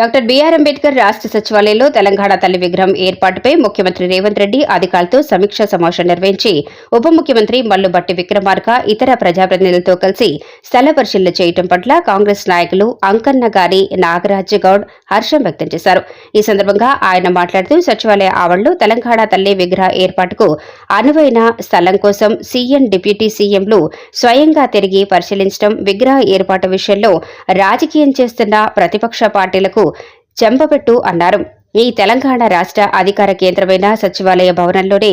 Doctor BR Ambedkar రాష్ట్ర సచివాలయంలో తెలంగాణ తల్లి విగ్రహం ఏర్పాటుపై ముఖ్యమంత్రి రేవంత్ రెడ్డి అధికారులతో సమీక్షా సమావేశం నిర్వహించి ఉప ముఖ్యమంత్రి మల్లుబట్టి విక్రమార్క ఇతర ప్రజాప్రతినిధులతో కలిసి స్థల పరిశీలన చేయడం పట్ల కాంగ్రెస్ నాయకులు అంకన్న గారి నాగరాజ్ గౌడ్ హర్షం వ్యక్తం చేశారు. ఈ సందర్భంగా ఆయన మాట్లాడుతూ సచివాలయ ఆవరణలో తెలంగాణ తల్లి విగ్రహ ఏర్పాటుకు అనువైన స్థలం కోసం సీఎం డిప్యూటీ సీఎంలు స్వయంగా తిరిగి పరిశీలించడం విగ్రహ ఏర్పాటు విషయంలో రాజకీయం చేస్తున్న ప్రతిపక్ష పార్టీలకు చెంపపెట్టు అన్నారు. ఈ తెలంగాణ రాష్ట్ర అధికార కేంద్రమైన సచివాలయ భవనంలోనే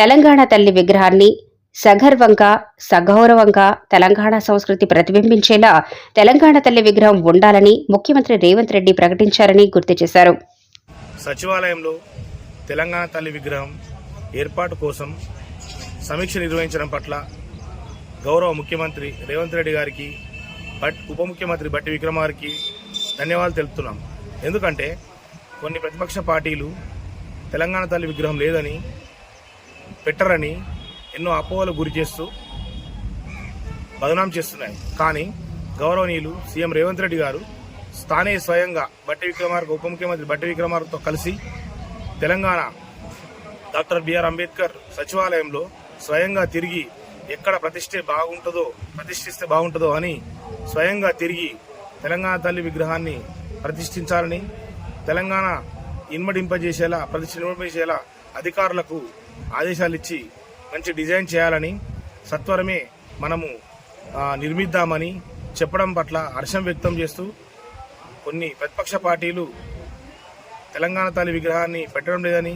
తెలంగాణ తల్లి విగ్రహాన్ని సగర్వంగా సగౌరవంగా తెలంగాణ సంస్కృతి ప్రతిబింబించేలా తెలంగాణ తల్లి విగ్రహం ఉండాలని ముఖ్యమంత్రి రేవంత్ రెడ్డి ప్రకటించారని గుర్తు చేశారు. సచివాలయంలో తెలంగాణ తల్లి విగ్రహం ఏర్పాటు కోసం సమీక్ష నిర్వహించడం పట్ల గౌరవ ముఖ్యమంత్రి రేవంత్ రెడ్డి గారికి బట్ ఉప ముఖ్యమంత్రి బట్టి విక్రమ గారికి ధన్యవాదాలు తెలుపుతున్నాం. ఎందుకంటే కొన్ని ప్రతిపక్ష పార్టీలు తెలంగాణ తల్లి విగ్రహం లేదని పెట్టరని ఎన్నో అపోహలు గురి చేస్తూ బదనాం చేస్తున్నాయి. కానీ గౌరవనీయులు సీఎం రేవంత్ రెడ్డి గారు స్థానిక స్వయంగా బట్టి విక్రమార్క ఉప ముఖ్యమంత్రి బట్టి విక్రమార్కతో కలిసి తెలంగాణ డాక్టర్ బిఆర్ అంబేద్కర్ సచివాలయంలో స్వయంగా తిరిగి ఎక్కడ ప్రతిష్ఠే బాగుంటుందో ప్రతిష్ఠిస్తే బాగుంటుందో అని స్వయంగా తిరిగి తెలంగాణ తల్లి విగ్రహాన్ని ప్రతిష్ఠించాలని తెలంగాణ ఇన్మడింపజేసేలా ప్రతిష్ఠింపజేసేలా అధికారులకు ఆదేశాలు ఇచ్చి మంచి డిజైన్ చేయాలని సత్వరమే మనము నిర్మిద్దామని చెప్పడం పట్ల హర్షం వ్యక్తం చేస్తూ కొన్ని ప్రతిపక్ష పార్టీలు తెలంగాణ తల్లి విగ్రహాన్ని పెట్టడం లేదని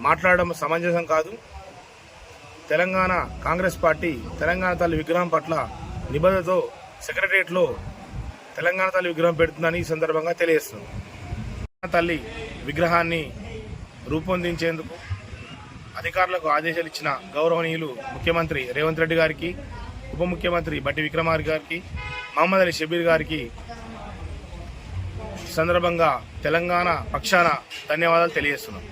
మాట్లాడడం సమంజసం కాదు. తెలంగాణ కాంగ్రెస్ పార్టీ తెలంగాణ తల్లి విగ్రహం పట్ల నిబద్ధతో సెక్రటరియట్లో తెలంగాణ తల్లి విగ్రహం పెడుతుందని ఈ సందర్భంగా తెలియజేస్తుంది. తెలంగాణ తల్లి విగ్రహాన్ని రూపొందించేందుకు అధికారులకు ఆదేశాలు ఇచ్చిన గౌరవనీయులు ముఖ్యమంత్రి రేవంత్ రెడ్డి గారికి ఉప ముఖ్యమంత్రి బట్టి విక్రమార్ గారికి మహమ్మద్ అలీ షబీర్ గారికి సందర్భంగా తెలంగాణ పక్షాన ధన్యవాదాలు తెలియజేస్తున్నాం.